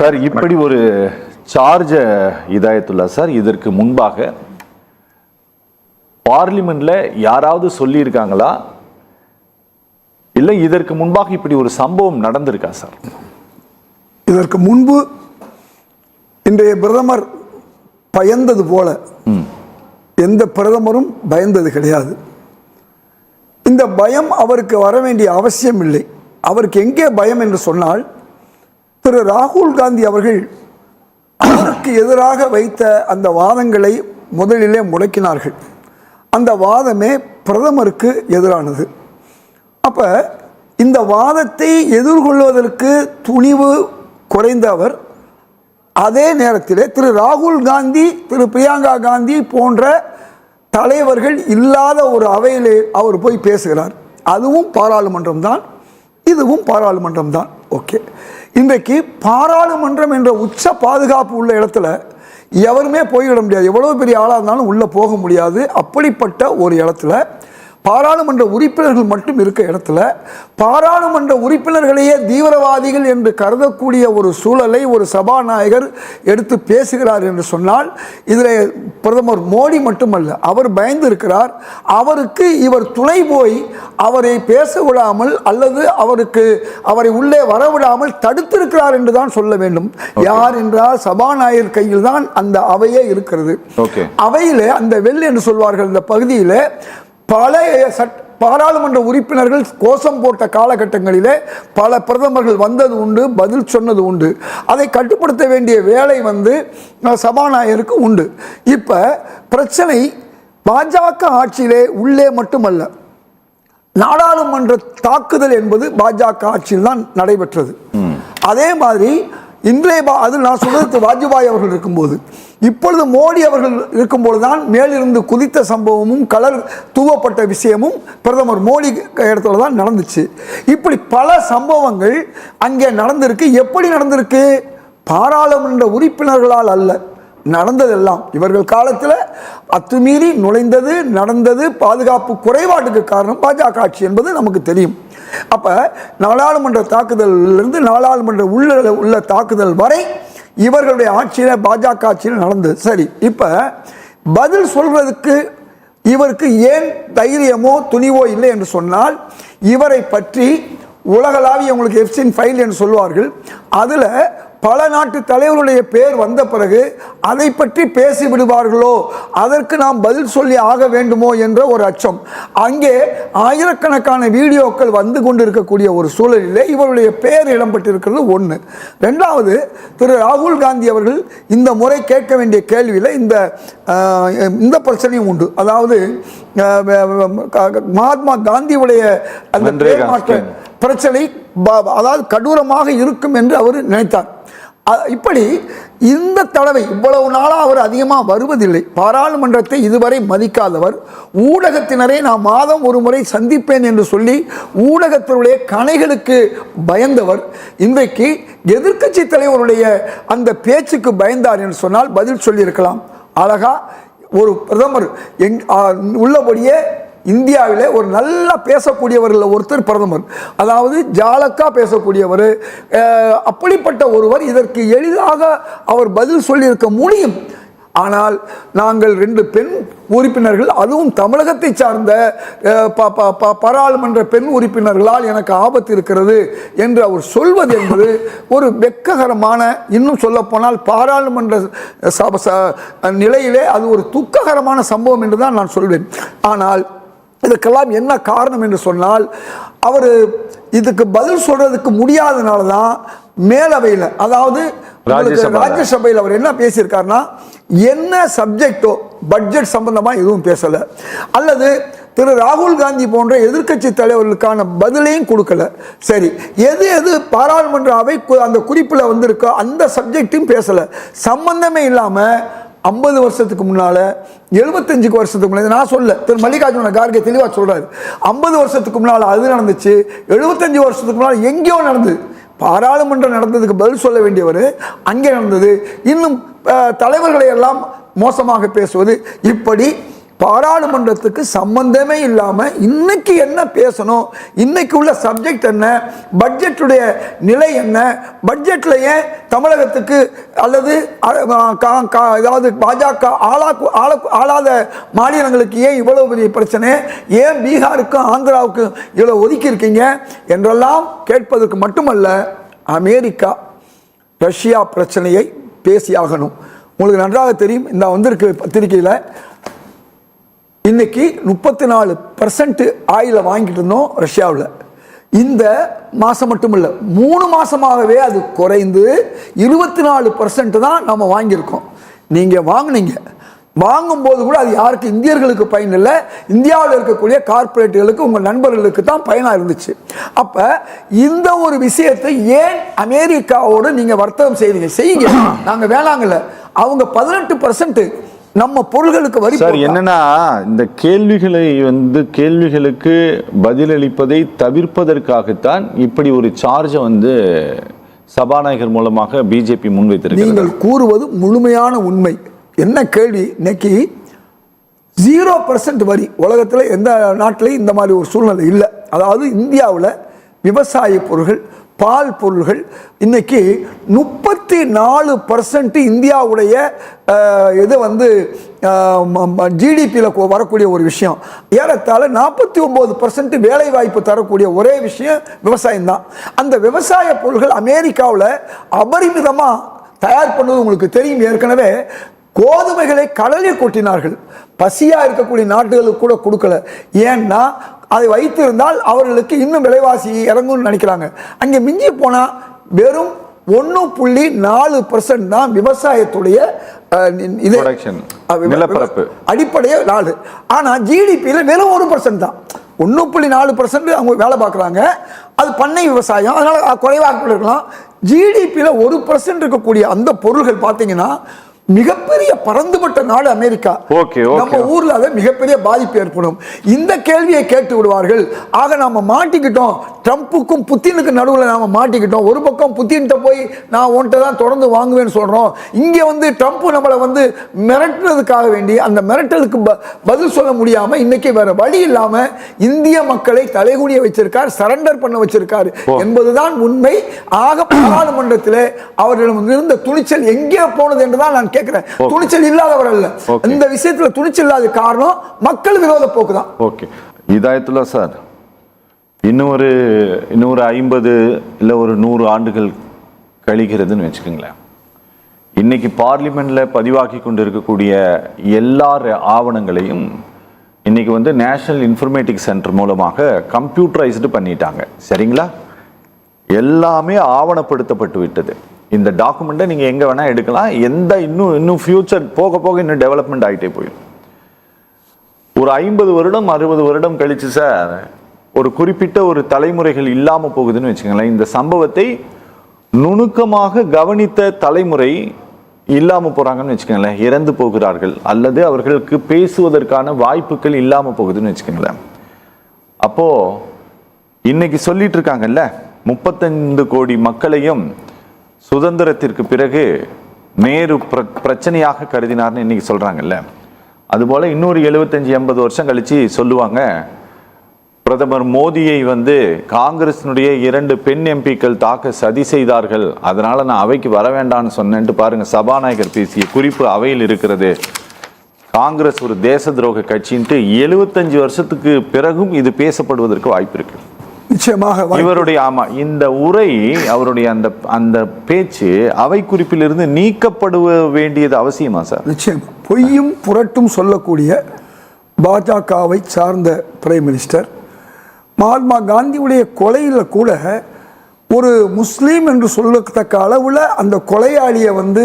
Sir இப்படி ஒரு சார்ஜ Hidayatullah sir இதற்கு முன்பாக பார்லிமெண்ட்ல யாராவது சொல்லியிருக்காங்களா? இல்லை இதற்கு முன்பாக இப்படி ஒரு சம்பவம் நடந்திருக்கா சார்? இதற்கு முன்பு இன்றைய பிரதமர் பயந்தது போல எந்த பிரதமரும் பயந்தது கிடையாது. இந்த பயம் அவருக்கு வர வேண்டிய அவசியம் இல்லை அவருக்கு எங்கே பயம் என்று சொன்னால் திரு ராகுல் காந்தி அவர்கள் அவருக்கு எதிராக வைத்த அந்த வாதங்களை முதலிலே முடக்கினார்கள். அந்த வாதமே பிரதமருக்கு எதிரானது. அப்போ இந்த வாதத்தை எதிர்கொள்வதற்கு துணிவு குறைந்த அவர் அதே நேரத்தில் திரு ராகுல் காந்தி திரு பிரியங்கா காந்தி போன்ற தலைவர்கள் இல்லாத ஒரு அவையிலே அவர் போய் பேசுகிறார். அதுவும் பாராளுமன்றம் தான் இதுவும் பாராளுமன்றம் தான் ஓகே. இன்றைக்கு பாராளுமன்றம் என்ற உச்ச பாதுகாப்பு உள்ள இடத்துல எவருமே போய்விட முடியாது. எவ்வளோ பெரிய ஆளாக இருந்தாலும் உள்ளே போக முடியாது. அப்படிப்பட்ட ஒரு இடத்துல பாராளுமன்ற உறுப்பினர்கள் மட்டும் இருக்க இடத்துல பாராளுமன்ற உறுப்பினர்களையே தீவிரவாதிகள் என்று கருதக்கூடிய ஒரு சூழலை ஒரு சபாநாயகர் எடுத்து பேசுகிறார் என்று சொன்னால் இதில் பிரதமர் மோடி மட்டுமல்ல அவர் பயந்து இருக்கிறார். அவருக்கு இவர் துணை போய் அவரை பேச விடாமல் அல்லது அவருக்கு அவரை உள்ளே வரவிடாமல் தடுத்திருக்கிறார் என்று தான் சொல்ல வேண்டும். யார் என்றால் சபாநாயகர் கையில் தான் அந்த அவையே இருக்கிறது. அவையிலே அந்த வெள் என்று சொல்வார்கள் இந்த பகுதியில் பல சட் பாராளுமன்ற உறுப்பினர்கள் கோஷம் போட்ட காலகட்டங்களிலே பல பிரதமர்கள் வந்தது உண்டு பதில் சொன்னது உண்டு. அதை கட்டுப்படுத்த வேண்டிய வேலை வந்து சபாநாயகருக்கு உண்டு. இப்போ பிரச்சனை பாஜக ஆட்சியிலே உள்ளே மட்டுமல்ல. நாடாளுமன்ற தாக்குதல் என்பது பாஜக ஆட்சியில் தான் நடைபெற்றது. அதே மாதிரி இன்றைய அது நான் சொல்றது வாஜ்பாய் அவர்கள் இருக்கும்போது இப்பொழுது மோடி அவர்கள் இருக்கும்போது தான் மேலிருந்து குதித்த சம்பவமும் கலர் தூவப்பட்ட விஷயமும் பிரதமர் மோடி இடத்துல தான் நடந்துச்சு. இப்படி பல சம்பவங்கள் அங்கே நடந்திருக்கு. எப்படி நடந்திருக்கு? பாராளுமன்ற உறுப்பினர்களால் அல்ல நடந்ததெல்லாம். இவர்கள் காலத்தில் அத்துமீறி நுழைந்தது நடந்தது பாதுகாப்பு குறைபாட்டுக்கு காரணம் பாஜக ஆட்சி என்பது நமக்கு தெரியும். அப்போ நாடாளுமன்ற தாக்குதலிலிருந்து நாடாளுமன்ற உள்ள உள்ள தாக்குதல் வரை இவர்களுடைய ஆட்சியில் பாஜக ஆட்சியில் நடந்தது. சரி இப்போ பதில் சொல்கிறதுக்கு இவருக்கு ஏன் தைரியமோ துணிவோ இல்லை என்று சொன்னால் இவரை பற்றி உலகளாவிய உங்களுக்கு எஃப்சின் ஃபைல் என்று சொல்வார்கள் அதில் பல நாட்டு தலைவருடைய பேர் வந்த பிறகு அதை பற்றி பேசி விடுவார்களோ? அதற்கு நாம் பதில் சொல்லி ஆக வேண்டுமோ என்ற ஒரு அச்சம். அங்கே ஆயிரக்கணக்கான வீடியோக்கள் வந்து கொண்டிருக்கக்கூடிய ஒரு சூழலிலே இவருடைய பெயர் இடம்பெற்றிருக்கிறது ஒன்று ரெண்டாவது திரு ராகுல் காந்தி அவர்கள் இந்த முறை கேட்க வேண்டிய கேள்வியில் இந்த இந்த பிரச்சனையும் உண்டு. அதாவது மகாத்மா காந்தியுடைய அந்த பெயர். பிரச்சனை அதாவது கடூரமாக இருக்கும் என்று அவர் நினைத்தார். இப்படி இந்த தடவை இவ்வளவு நாளாக அவர் அதிகமாக வருவதில்லை. பாராளுமன்றத்தை இதுவரை மதிக்காதவர். ஊடகத்தினரை நான் மாதம் ஒரு முறை சந்திப்பேன் என்று சொல்லி ஊடகத்தினுடைய கணைகளுக்கு பயந்தவர். இன்றைக்கு எதிர்க்கட்சி தலைவருடைய அந்த பேச்சுக்கு பயந்தார் என்று சொன்னால் பதில் சொல்லியிருக்கலாம். அழகா ஒரு பிரதமர் எங் உள்ளபடியே இந்தியாவிலே ஒரு நல்லா பேசக்கூடியவர்களில் ஒருத்தர் பிரதமர். அதாவது ஜாலக்கா பேசக்கூடியவர் அப்படிப்பட்ட ஒருவர் இதற்கு எளிதாக அவர் பதில் சொல்லியிருக்க முடியும். ஆனால் நாங்கள் ரெண்டு பெண் உறுப்பினர்கள் அதுவும் தமிழகத்தை சார்ந்த ப- பாராளுமன்ற பெண் உறுப்பினர்களால் எனக்கு ஆபத்து இருக்கிறது என்று அவர் சொல்வது என்பது ஒரு வெக்ககரமான இன்னும் சொல்லப்போனால் பாராளுமன்ற சப- ச- நிலையிலே அது ஒரு துக்ககரமான சம்பவம் என்று தான் நான் சொல்வேன். ஆனால் இதுக்கெல்லாம் என்ன காரணம் என்று சொன்னால் அவர் இதுக்கு பதில் சொல்றதுக்கு முடியாதனால தான் மேலவையில் அதாவது. ராஜ்யசபையில். அவர் என்ன பேசியிருக்காருன்னா என்ன சப்ஜெக்டோ பட்ஜெட் சம்பந்தமா எதுவும் பேசல. அல்லது திரு ராகுல் காந்தி போன்ற எதிர்க்கட்சி தலைவர்களுக்கான பதிலையும் கொடுக்கல. சரி எது எது பாராளுமன்ற அவை அந்த குறிப்பில் வந்திருக்கோ அந்த சப்ஜெக்டையும் பேசல. சம்பந்தமே இல்லாம ஐம்பது வருஷத்துக்கு முன்னால் எழுபத்தஞ்சுக்கு வருஷத்துக்கு முன்னாடி நான் சொல்ல திரு மல்லிகார்ஜுன கார்கே தெளிவாக சொல்கிறாரு ஐம்பது வருஷத்துக்கு முன்னால் அது நடந்துச்சு எழுபத்தஞ்சு வருஷத்துக்கு முன்னால் எங்கேயோ நடந்தது. பாராளுமன்றம் நடந்ததுக்கு பதில் சொல்ல வேண்டியவர் அங்கே நடந்தது. இன்னும் தலைவர்களை எல்லாம் மோசமாக பேசுவது. இப்படி பாராளுமன்றத்துக்கு சம்பந்தமே இல்லாமல் இன்னைக்கு என்ன பேசணும்? இன்னைக்கு உள்ள சப்ஜெக்ட் என்ன? பட்ஜெட்டுடைய நிலை என்ன? பட்ஜெட்டில் ஏன் தமிழகத்துக்கு அல்லது அ- கா- கா- ஏதாவது பாஜக ஆளா ஆள ஆளாத மாநிலங்களுக்கு ஏன் இவ்வளவு பெரிய பிரச்சனை? ஏன் பீகாருக்கும் ஆந்திராவுக்கும் இவ்வளோ ஒதுக்கி இருக்கீங்க? என்றெல்லாம் கேட்பதற்கு மட்டுமல்ல அமெரிக்கா ரஷ்யா பிரச்சனையை பேசியாகணும் உங்களுக்கு நன்றாக தெரியும். இந்த வந்திருக்கு பத்திரிகையில் இன்னைக்கு முப்பத்தி நாலு பர்சன்ட் ஆயிலை வாங்கிட்டு இருந்தோம் ரஷ்யாவில். இந்த மாதம் மட்டும் இல்லை மூணு மாதமாகவே அது குறைந்து இருபத்தி நாலு பர்சன்ட் தான் நம்ம வாங்கியிருக்கோம். நீங்கள் வாங்குனீங்க. வாங்கும்போது கூட அது யாருக்கு இந்தியர்களுக்கு பயன் இல்லை. இந்தியாவில் இருக்கக்கூடிய கார்ப்பரேட்டுகளுக்கு உங்கள் நண்பர்களுக்கு தான் பயனாக இருந்துச்சு. அப்போ இந்த ஒரு விஷயத்தை ஏன் அமெரிக்காவோடு நீங்கள் வர்த்தகம் செய்வீங்க செய்யுங்க. நாங்கள் வேணாங்கல்ல அவங்க பதினெட்டு பர்சன்ட்டு நம்ம பொருள்களுக்கு வரி சார் என்னன்னா இந்த கேள்விகளை வந்து கேள்விகளுக்கு பதிலளிப்பதை தவிர்ப்பதற்காகத்தான் இப்படி ஒரு சார்ஜை வந்து சபாநாயகர் மூலமாக பிஜேபி முன்வைத்திருக்கிறது. நீங்கள் கூறுவது முழுமையான உண்மை. என்ன கேள்வி? இன்னைக்கு ஜீரோ பர்சன்ட் வரி. உலகத்தில் எந்த நாட்டிலையும் இந்த மாதிரி ஒரு சூழ்நிலை இல்லை. அதாவது இந்தியாவில் விவசாய பொருள்கள் பால் பொருள்கள். இன்னைக்கு முப்பத்தி நாலு பர்சன்ட் இந்தியாவுடைய இது வந்து ஜிடிபியில் வரக்கூடிய ஒரு விஷயம். ஏறத்தாழ நாற்பத்தி ஒம்பது பர்சன்ட் வேலை வாய்ப்பு தரக்கூடிய ஒரே விஷயம் விவசாயம் தான். அந்த விவசாய பொருள்கள் அமெரிக்காவில் அபரிமிதமாக தயார் பண்ணுவது உங்களுக்கு தெரியும். ஏற்கனவே கோதுமைகளை கடலில் கொட்டினார்கள். பசியாக இருக்கக்கூடிய நாடுகளுக்கு கூட கொடுக்கல. ஏன்னா அதை வைத்திருந்தால் அவர்களுக்கு இன்னும் விலைவாசி இறங்கும்னு நினைக்கிறாங்க. அங்கே மிஞ்சி போனா வெறும் ஒன்று புள்ளி நாலு பர்சன்ட் தான் விவசாயத்துடைய இது நிலப்பரப்பு. அடிப்படையே நாலு. ஆனால் ஜிடிபியில் வெறும் ஒரு பர்சன்ட் தான். ஒன்று புள்ளி நாலு பர்சன்ட் அவங்க வேலை பார்க்குறாங்க. அது பண்ணை விவசாயம். அதனால் குறைவாக இருக்கலாம். ஜிடிபியில் ஒரு பர்சன்ட் இருக்கக்கூடிய அந்த பொருள்கள் பார்த்தீங்கன்னா மிகப்பெரிய பறந்துபட்ட நாடு அமெரிக்கா. நம்ம ஊர்ல அது மிகப்பெரிய பாதிப்பு ஏற்படும். இந்த கேள்வியை கேட்டு விடுவார்கள். ஆக நாம மாட்டிக்கிட்டோம். ட்ரம்ப்புக்கும் புத்தினுக்கு நடுவில் நாம மாட்டிக்கிட்டோம். ஒரு பக்கம் புத்தின்கிட்ட போய் நான் உன்கிட்ட தான் தொடர்ந்து வாங்குவேன்னு சொல்றோம். இங்க வந்து ட்ரம்ப் நம்மளை வந்து மிரட்டுறதுக்காக வேண்டி அந்த மிரட்டலுக்கு பதில் சொல்ல முடியாம இன்னைக்கு வேற வழி இல்லாம இந்திய மக்களை தலைகுனிய வச்சிருக்கார் சரண்டர் பண்ண வச்சிருக்காரு என்பதுதான் உண்மை. ஆக பாராளுமன்றத்திலே அவர்களிடம் இருந்த துணிச்சல் எங்கே போனது என்றுதான் நான் கேட்கிறேன் துணிச்சல் இல்லாதவர் அல்ல. இந்த விஷயத்துல துணிச்சல் இல்லாத காரணம் மக்கள் விரோத போக்கு தான். ஓகே இதாயத்துல்லா சார் இன்னும் ஒரு இன்னும் ஒரு ஐம்பது இல்லை ஒரு நூறு ஆண்டுகள் கழிகிறதுன்னு வச்சுக்கோங்களேன். இன்னைக்கு பார்லிமெண்ட்ல பதிவாக்கி கொண்டு இருக்கக்கூடிய எல்லா ஆவணங்களையும் இன்னைக்கு வந்து நேஷனல் இன்ஃபர்மேட்டிக் சென்டர் மூலமாக கம்ப்யூட்டரைஸ்டு பண்ணிட்டாங்க. சரிங்களா? எல்லாமே ஆவணப்படுத்தப்பட்டு விட்டது. இந்த டாக்குமெண்ட்டை நீங்கள் எங்கே வேணால் எடுக்கலாம். எந்த இன்னும் இன்னும் ஃபியூச்சர் போக போக இன்னும் டெவலப்மெண்ட் ஆகிட்டே போயிடும். ஒரு ஐம்பது வருடம் அறுபது வருடம் கழிச்சு சார் ஒரு குறிப்பிட்ட ஒரு தலைமுறைகள் இல்லாமல் போகுதுன்னு வச்சுக்கோங்களேன். இந்த சம்பவத்தை நுணுக்கமாக கவனித்த தலைமுறை இல்லாமல் போகிறாங்கன்னு வச்சுக்கோங்களேன். இறந்து போகிறார்கள். அல்லது அவர்களுக்கு பேசுவதற்கான வாய்ப்புகள் இல்லாமல் போகுதுன்னு வச்சுக்கோங்களேன். அப்போ இன்னைக்கு சொல்லிட்டு இருக்காங்கல்ல முப்பத்தைந்து கோடி மக்களையும் சுதந்திரத்திற்கு பிறகு நேரு பிர- பிரச்சனையாக கருதினார்னு இன்னைக்கு சொல்கிறாங்கல்ல அதுபோல் இன்னொரு எழுபத்தஞ்சி எண்பது வருஷம் கழித்து சொல்லுவாங்க பிரதமர் மோடியை வந்து காங்கிரஸினுடைய இரண்டு பெண் எம்பிக்கள் தாக்க சதி செய்தார்கள். அதனால் நான் அவைக்கு வர வேண்டாம்னு சொன்னேன்ட்டு பாருங்கள் சபாநாயகர் பேசிய குறிப்பு அவையில் இருக்கிறது. காங்கிரஸ் ஒரு தேச துரோக கட்சின்ட்டு எழுபத்தஞ்சு வருஷத்துக்கு பிறகும் இது பேசப்படுவதற்கு வாய்ப்பு இருக்குது நிச்சயமாக. இவருடைய ஆமா இந்த உரை அவருடைய அந்த அந்த பேச்சு அவை குறிப்பிலிருந்து நீக்கப்படுவ வேண்டியது அவசியமா சார்? நிச்சயம். பொய்யும் புரட்டும் சொல்லக்கூடிய பாஜகவை சார்ந்த பிரைம் மினிஸ்டர் மகாத்மா காந்தியுடைய கொலையில் கூட ஒரு முஸ்லீம் என்று சொல்லத்தக்க அளவில் அந்த கொலையாளியை வந்து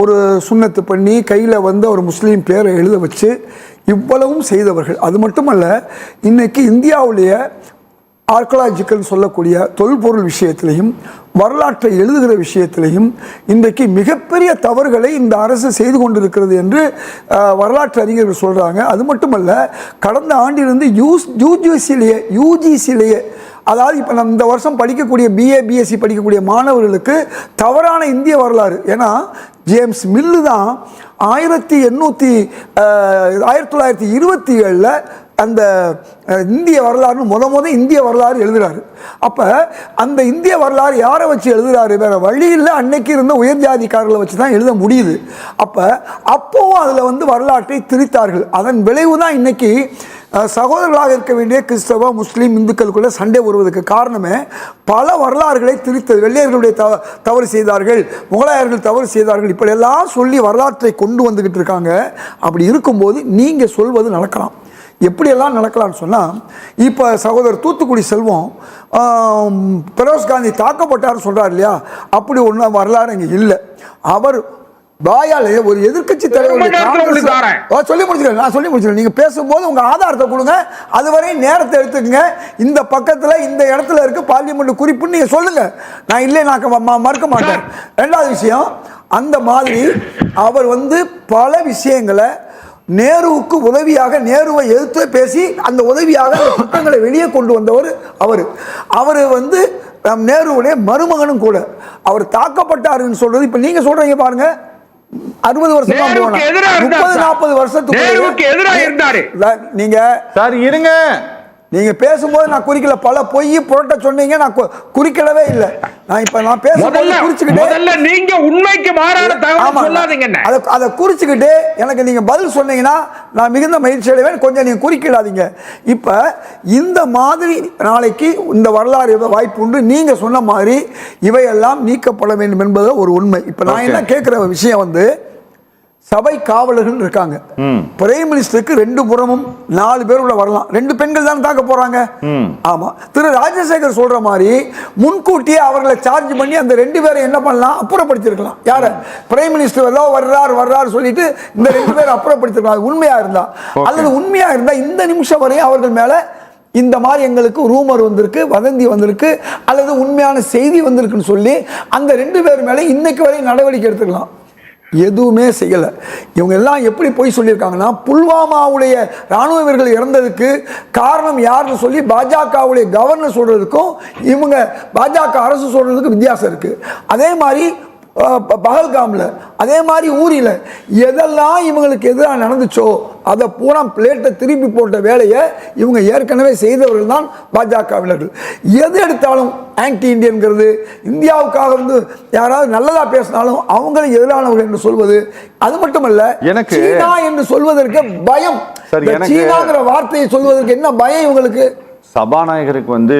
ஒரு சுண்ணத்து பண்ணி கையில் வந்து ஒரு முஸ்லீம் பேரை எழுத வச்சு இவ்வளவும் செய்தவர்கள். அது மட்டுமல்ல இன்னைக்கு இந்தியாவுடைய ஆர்கலாஜிக்கல் சொல்லக்கூடிய தொல்பொருள் விஷயத்திலையும் வரலாற்றை எழுதுகிற விஷயத்திலையும் இன்றைக்கு மிகப்பெரிய தவறுகளை இந்த அரசு செய்து கொண்டிருக்கிறது என்று வரலாற்று அறிஞர்கள் சொல்கிறாங்க அது மட்டுமல்ல கடந்த ஆண்டிலிருந்து யூஸ் யூஜிசிலேயே யூஜிசிலேயே அதாவது இப்போ நம்ம இந்த வருஷம் படிக்கக்கூடிய பிஏ பிஎஸ்சி படிக்கக்கூடிய மாணவர்களுக்கு தவறான இந்திய வரலாறு. ஏன்னா ஜேம்ஸ் மில்லு தான் ஆயிரத்தி எண்ணூற்றி ஆயிரத்தி தொள்ளாயிரத்தி இருபத்தி ஏழில் அந்த இந்திய வரலாறுன்னு முத முத இந்திய வரலாறு எழுதுகிறாரு அப்போ அந்த இந்திய வரலாறு யாரை வச்சு எழுதுகிறாரு வேறு வழியில் அன்னைக்கு இருந்த உயர் ஜாதிக்காரர்களை வச்சு தான் எழுத முடியுது. அப்போ அப்போவும் அதில் வந்து வரலாற்றை திரித்தார்கள். அதன் விளைவு தான் இன்னைக்கு சகோதரர்களாக இருக்க வேண்டிய கிறிஸ்தவ முஸ்லீம் இந்துக்களுக்குள்ள சண்டை வருவதற்கு காரணமே பல வரலாறுகளை திரித்தது. வெள்ளையர்களுடைய தவ தவறு செய்தார்கள் முகலாயர்கள் தவறு செய்தார்கள். இப்படியெல்லாம் சொல்லி வரலாற்றை கொண்டு வந்துக்கிட்டு இருக்காங்க. அப்படி இருக்கும்போது நீங்கள் சொல்வது நடக்கலாம். எப்படியெல்லாம் நடக்கலாம்னு சொன்னால் இப்போ சகோதரர் தூத்துக்குடி செல்வம் பெரோஸ் காந்தி தாக்கப்பட்டார் சொல்கிறார் இல்லையா? அப்படி ஒன்றும் வரலாறு இங்கே இல்லை. அவர் வாயாலே ஒரு தாரேன். ஓ, சொல்லி முடிச்சுக்கிறேன் நான் சொல்லி முடிச்சுக்கிறேன். நீங்கள் பேசும்போது உங்கள் ஆதாரத்தை கொடுங்க அதுவரை நேரத்தை எடுத்துக்கங்க. இந்த பக்கத்தில் இந்த இடத்துல இருக்கு பார்லிமெண்ட் குறிப்புன்னு நீங்கள் சொல்லுங்க. நான் இல்லை நான் மறுக்க மாட்டேன். ரெண்டாவது விஷயம் அந்த மாதிரி அவர் வந்து பல விஷயங்களை நேருவுக்கு உதவியாக நேருவை எதிர்த்து பேசி அந்த உதவியாக அந்த குற்றங்களை வெளியே கொண்டு வந்தவர் அவர். அவர் வந்து நம் நேருவுடைய மருமகனும் கூட. அவர் தாக்கப்பட்டாருன்னு சொல்றது இப்போ நீங்க சொல்றீங்க பாருங்க. அறுபது வருஷம் முப்பது. நாற்பது வருஷத்துக்கு நேருவுக்கு எதிரா இருந்தாரு. நீங்க சார் இருங்க. நீங்க பேசும்போது நான் குறிக்கல. பல பொய் புரட்ட சொன்னீங்க நான் குறிக்கலவே இல்லை. நான் இப்ப நான் பேசும்போது குறிச்சுக்கிட்டே முதல்ல நீங்க உண்மைக்கு மாறான தகவல். சொல்லாதீங்க அதை அதை குறிச்சுக்கிட்டு எனக்கு நீங்க பதில் சொன்னீங்கன்னா நான் மிகுந்த மகிழ்ச்சி அடைவேன். கொஞ்சம் நீங்க குறுக்கிடாதீங்க இப்ப இந்த மாதிரி நாளைக்கு இந்த வரலாறு வாய்ப்பு உண்டு. நீங்க சொன்ன மாதிரி இவையெல்லாம் நீக்கப்பட வேண்டும் என்பது ஒரு உண்மை. இப்ப நான். என்ன கேட்கிற விஷயம் வந்து சபை காவலர்கள் இருக்காங்க. பிரைம் மினிஸ்டருக்கு ரெண்டு புறமும் நாலு பேர் உள்ள வரலாம். ரெண்டு பெண்கள் தான் தாக்க போறாங்க. ஆமா. திரு ராஜசேகர் சொல்ற மாதிரி முன்கூட்டியே அவர்களை சார்ஜ் பண்ணி அந்த ரெண்டு பேரை என்ன பண்ணலாம்? அப்புறப்படுத்திருக்கலாம். யார? பிரைம் மினிஸ்டர் ஏதோ வர்றார் வர்றார் சொல்லிட்டு இந்த ரெண்டு பேரை அப்புறப்படுத்திருக்கலாம். உண்மையா இருந்தா? அல்லது உண்மையா இருந்தா இந்த நிமிஷம் வரையும் அவர்கள் மேல இந்த மாதிரி எங்களுக்கு ரூமர் வந்திருக்கு வதந்தி வந்திருக்கு அல்லது உண்மையான செய்தி வந்திருக்குன்னு சொல்லி அந்த ரெண்டு பேர் மேலே இன்னைக்கு வரையும் நடவடிக்கை எடுத்துக்கலாம். எதுவுமே செய்யலை. இவங்க எல்லாம் எப்படி போய் சொல்லியிருக்காங்கன்னா புல்வாமாவுடைய ராணுவ வீரர்கள் இறந்ததுக்கு காரணம் யாருன்னு சொல்லி பாஜகவுடைய கவர்னர் சொல்கிறதுக்கும் இவங்க பாஜக அரசு சொல்கிறதுக்கும் வித்தியாசம் இருக்குது அதே மாதிரி பகல்காம்ல அதே மாதிரி ஊரில் எதெல்லாம் இவங்களுக்கு எதிராக நடந்துச்சோ அதை பூரா பிளேட்டை திருப்பி போட்ட வேலையை இவங்க ஏற்கனவே செய்தவர்கள் தான் பாஜகவினர்கள். எது எடுத்தாலும் ஆன்டி இந்தியன்கிறது இந்தியாவுக்காக வந்து யாராவது நல்லதா பேசினாலும் அவங்களுக்கு எதிரானவர்கள் என்று சொல்வது அது மட்டுமல்ல எனக்கு- சீனா என்று சொல்வதற்கு பயம். சீனாங்கிற வார்த்தையை சொல்வதற்கு என்ன பயம் இவங்களுக்கு? சபாநாயகருக்கு வந்து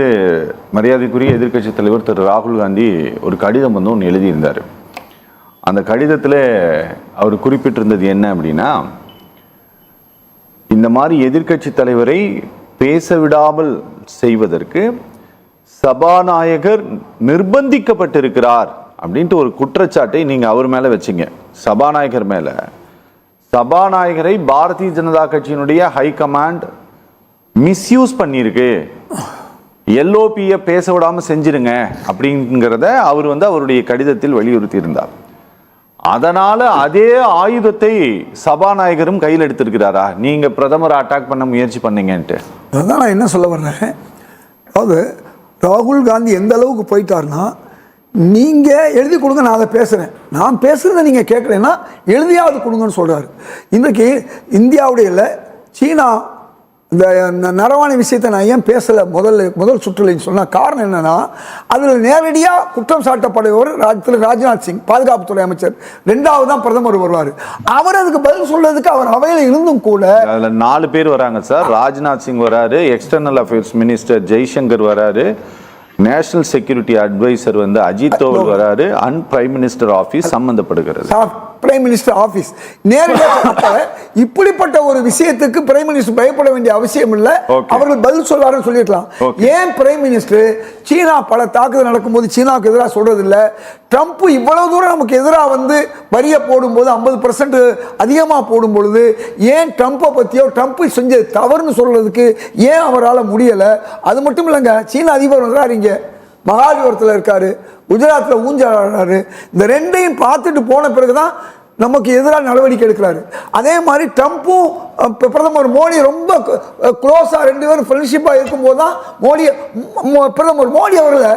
மரியாதைக்குரிய எதிர்க்கட்சி தலைவர் திரு ராகுல் காந்தி ஒரு கடிதம் வந்து ஒன்று எழுதியிருந்தார். அந்த கடிதத்தில் அவர் குறிப்பிட்டிருந்தது என்ன அப்படின்னா இந்த மாதிரி எதிர்க்கட்சி தலைவரை பேச விடாமல் செய்வதற்கு சபாநாயகர் நிர்பந்திக்கப்பட்டிருக்கிறார் அப்படின்ட்டு ஒரு குற்றச்சாட்டை நீங்கள் அவர் மேலே வச்சீங்க. சபாநாயகர் மேலே. சபாநாயகரை பாரதிய ஜனதா கட்சியினுடைய ஹை கமாண்ட் மிஸ்யூஸ் பண்ணியிருக்கு. எல்ஓபியை பேச விடாமல் செஞ்சிருங்க அப்படிங்கிறத அவர் வந்து அவருடைய கடிதத்தில் வலியுறுத்தி இருந்தார் அதனால அதே ஆயுதத்தை சபாநாயகரும் கையில் எடுத்திருக்கிறாரா? நீங்க பிரதமரை அட்டாக் பண்ண முயற்சி பண்ணீங்கன்ட்டு. அதுதான் நான் என்ன சொல்ல வர்றேன்? அதாவது ராகுல் காந்தி எந்த அளவுக்கு போயிட்டாருன்னா நீங்கள் எழுதி கொடுங்க நான் அதை பேசுகிறேன் நான் பேசுகிறத நீங்கள் கேட்குறேன்னா எழுதியாவது கொடுங்கன்னு சொல்கிறாரு இன்றைக்கி இந்தியாவுடைய இல்லை சீனா இந்த நரவாணி விஷயத்தை நான் ஏன் பேசலை? முதல்ல முதல் சுற்றுலைன்னு சொன்னால் காரணம் என்னன்னா அதில் நேரடியாக குற்றம் சாட்டப்படுபவர் ராஜ் திரு ராஜ்நாத் சிங் பாதுகாப்புத்துறை அமைச்சர். ரெண்டாவது தான் பிரதமர் வருவார். அவர் அதுக்கு பதில் சொல்றதுக்கு அவர் அவையில் இருந்தும் கூட அதுல நாலு பேர் வராங்க சார். ராஜ்நாத் சிங் வராரு எக்ஸ்டர்னல் அஃபேர்ஸ் மினிஸ்டர் ஜெய்சங்கர் வராரு நேஷனல் செக்யூரிட்டி அட்வைசர் வந்து அஜித் தோவல் வராரு அண்ட் பிரைம் மினிஸ்டர் ஆபீஸ் சம்பந்தப்படுகிறது. பிரைம் மினிஸ்டர் ஆபீஸ் நேரடியாக இப்படிப்பட்ட ஒரு விஷயத்துக்கு பிரைம் மினிஸ்டர் பயப்பட வேண்டிய அவசியம் இல்லை. அவர்கள் பதில் சொல்வாருன்னு சொல்லியிருக்கலாம். ஏன் பிரைம் மினிஸ்டர் சீனா பல தாக்குதல் நடக்கும்போது சீனாவுக்கு எதிராக சொல்றது இல்ல? ட்ரம்ப் இவ்வளவு தூரம் நமக்கு எதிராக வந்து வரியை போடும்போது ஐம்பது பர்சன்ட் அதிகமாக போடும் பொழுது ஏன் ட்ரம்ப்பை பற்றியோ ட்ரம்ப் செஞ்சது தவறுன்னு சொல்றதுக்கு ஏன் அவரால் முடியலை? அது மட்டும் இல்லைங்க சீன அதிபர் வர்றாரு இங்க. மகாலிபுரத்தில் இருக்கார் குஜராத்தில் ஊஞ்சலாடுறாரு இந்த ரெண்டையும் பார்த்துட்டு போன பிறகு தான் நமக்கு எதிராக நடவடிக்கை எடுக்கிறாரு. அதே மாதிரி ட்ரம்ப்பும் பிரதமர் மோடி ரொம்ப க்ளோஸாக ரெண்டு பேரும் ஃப்ரெண்ட்ஷிப்பாக இருக்கும்போது தான் மோடி பிரதமர் மோடி அவர்களை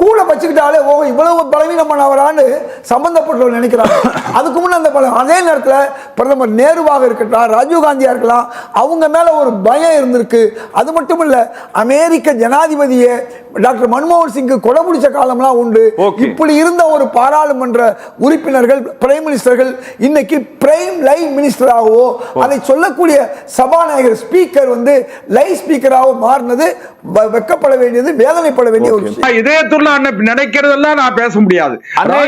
கூட வச்சுக்கிட்டாலே ஓ இவ்வளவு பலவீனமானவரான்னு சம்பந்தப்பட்டவர் நினைக்கிறாங்க. அதுக்கு முன்ன அந்த பலம் அதே நேரத்தில் பிரதமர் நேருவாக இருக்கட்டும் ராஜீவ் காந்தியா இருக்கலாம் அவங்க மேல ஒரு பயம் இருந்திருக்கு. அது மட்டும் இல்ல அமெரிக்க ஜனாதிபதியை டாக்டர் மன்மோகன் சிங்கு கொலை பிடிச்ச காலம்லாம் உண்டு. இப்படி இருந்த ஒரு பாராளுமன்ற உறுப்பினர்கள் பிரைம் மினிஸ்டர்கள் இன்னைக்கு பிரைம் லைவ் மினிஸ்டராகவோ அதை சொல்லக்கூடிய சபாநாயகர் ஸ்பீக்கர் வந்து லைவ் ஸ்பீக்கராக மாறினது வ- வெட்கப்பட வேண்டியது வேதனைப்பட வேண்டிய ஒரு விஷயம். அண்ணன் நினைக்கிறதெல்லாம் நான் பேச முடியாது.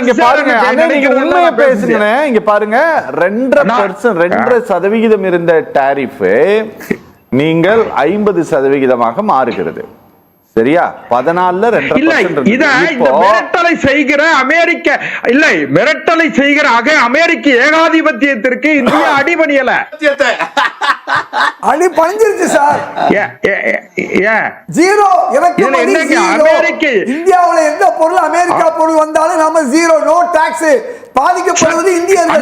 இங்க பாருங்க நீங்க உண்மையை நான். பேசுங்க இங்க பாருங்க ரெண்டரை. பர்சன்ட் ரெண்டரை சதவிகிதம் இருந்த டாரிஃப் நீங்கள் ஐம்பது சதவிகிதமாக மாறுகிறது. சரியா? பதினாலுல இல்ல இத மிரட்டலை செய்கிற அமெரிக்க இல்லை மிரட்டலை செய்கிற அக அமெரிக்க ஏகாதிபத்தியத்திற்கு இந்தியா அடிபணியல. அடி பணிஞ்சிருச்சு சார். ஜீரோ அமெரிக்க- இந்தியாவுல எந்த பொருள் அமெரிக்கா பொருள் வந்தாலும் நம்ம ஜீரோ நோ டாக்ஸ் பாதிக்கப்படுவது இந்தியர்கள்.